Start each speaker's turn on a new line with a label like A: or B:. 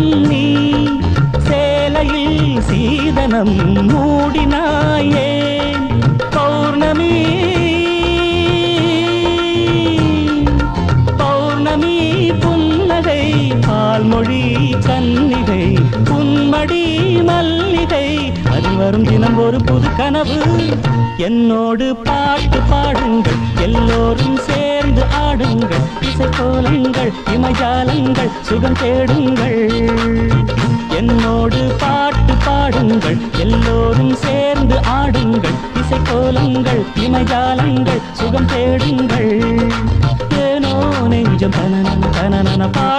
A: நீ சேலையில் சீதனம் மூடினாயே. பௌர்ணமி பௌர்ணமி புன்னகை பால்மொழி கன்னிகை புன்மடி மல்லிகை. அது வரும் தினம் ஒரு புது கனவு. என்னோடு பாட்டு பாடுங்கள் எல்லோரும் சே இசை கோலங்கள் இமஜாலங்கள் சுகம் தேடுங்கள். என்னோடு பாட்டு பாடுங்கள் எல்லோரும் சேர்ந்து ஆடுங்கள். இசை கோலங்கள் இமஜாலங்கள் சுகம் தேடுங்கள். ஏனோ நெஞ்சம் தனன தனன பாடு